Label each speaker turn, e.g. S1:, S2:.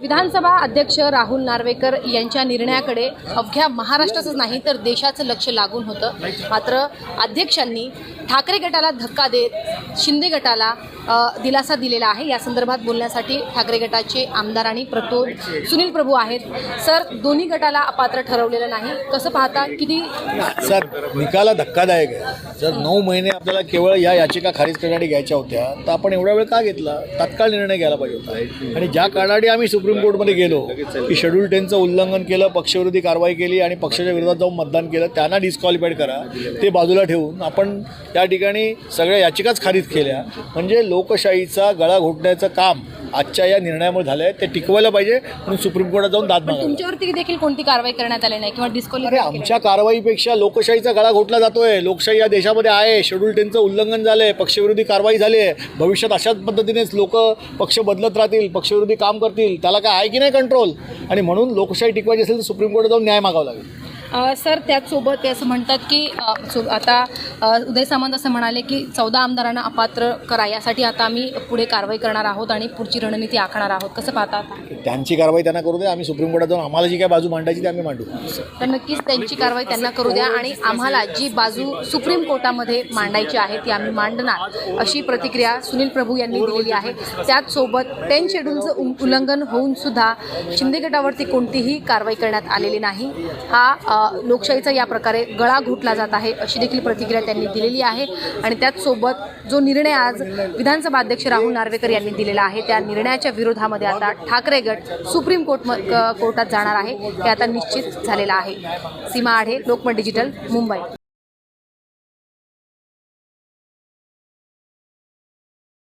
S1: विधानसभा अध्यक्ष राहुल नार्वेकर यांच्या निर्णयाकडे अवघ्या महाराष्ट्राचंच नाही तर देशाचं लक्ष लागून होतं. मात्र अध्यक्षांनी ठाकरे गटाला धक्का देत शिंदे गटाला दिलासा दिलेला आहे. या संदर्भात बोलण्यासाठी ठाकरे गटाचे आमदार आणि प्रतोद सुनील प्रभू आहेत. सर दोन्ही गटाला अपात्र ठरवलेलं नाही. कसं पाहता? किती
S2: सर निकाला धक्कादायक आहे. जर नऊ महिने आपल्याला केवळ या याचिका खारिज करण्यासाठी घ्यायच्या होत्या तर आपण एवढा वेळ का घेतला? तात्काळ निर्णय घ्यायला पाहिजे होता. आणि ज्या कारणासाठी आम्ही सुप्रीम कोर्टमध्ये गेलो की शेड्यूल टेनचं उल्लंघन केलं पक्षविरोधी कारवाई केली आणि पक्षाच्या विरोधात जाऊन मतदान केलं. त्यांना डिस्क्वालिफाईड करा. ते बाजूला ठेवून आपण त्या ठिकाणी सगळ्या याचिकाच खारिज केल्या. म्हणजे लोकशाहीचा गळा घोटण्याचं काम आजच्या या निर्णयामुळे झालं आहे ते टिकवायला पाहिजे म्हणून सुप्रीम कोर्टात जाऊन दाद मागायला
S1: तुमच्यावरती देखील कोणती कारवाई करण्यात आली नाही किंवा डिस्क्वालिफाय
S2: आमच्या कारवाईपेक्षा लोकशाहीचा गळा घोटला जातोय. लोकशाही या देशामध्ये आहे. शेड्यूल टेनचं उल्लंघन झालं आहे पक्षविरोधी कारवाई झाली आहे भविष्यात अशाच पद्धतीनेच लोक पक्ष बदलत राहतील पक्षविरोधी काम करतील. त्याला काय आहे की नाही कंट्रोल आणि म्हणून लोकशाही टिकवायची असेल तर सुप्रीम कोर्टात जाऊन न्याय मागावा लागेल.
S1: सर त्याचसोबत ते असं म्हणतात की आता उदय सामंत असं म्हणाले की चौदा आमदारांना अपात्र करा यासाठी आता आम्ही पुढे कारवाई करणार आहोत आणि पुढची रणनीती आखणार आहोत. कसं पाहता
S2: त्यांची कारवाई त्यांना करू दे आम्ही सुप्रीम कोर्टात जाऊन आम्हाला जी काय बाजू मांडायची ती आम्ही मांडू.
S1: तर नक्कीच त्यांची कारवाई त्यांना करू द्या आणि आम्हाला जी बाजू सुप्रीम कोर्टामध्ये मांडायची आहे ती आम्ही मांडणार अशी प्रतिक्रिया सुनील प्रभू यांनी दिलेली आहे. त्याचसोबत टेन शेड्यूलचं उल्- उल्लंघन होऊन सुद्धा शिंदे गटावरती कोणतीही कारवाई करण्यात आलेली नाही. हा लोकशाहीचा या प्रकारे गळा घुटला जात आहे अशी देखील प्रतिक्रिया त्यांनी दिलेली आहे. आणि त्याचसोबत जो निर्णय आज विधानसभा अध्यक्ष राहुल नार्वेकर यांनी दिलेला आहे त्या निर्णयाच्या विरोधामध्ये आता ठाकरे गट सुप्रीम कोर्ट कोर्टात जाणार आहे. हे आता निश्चित झालेलं आहे. सीमा आढे लोकमत डिजिटल मुंबई.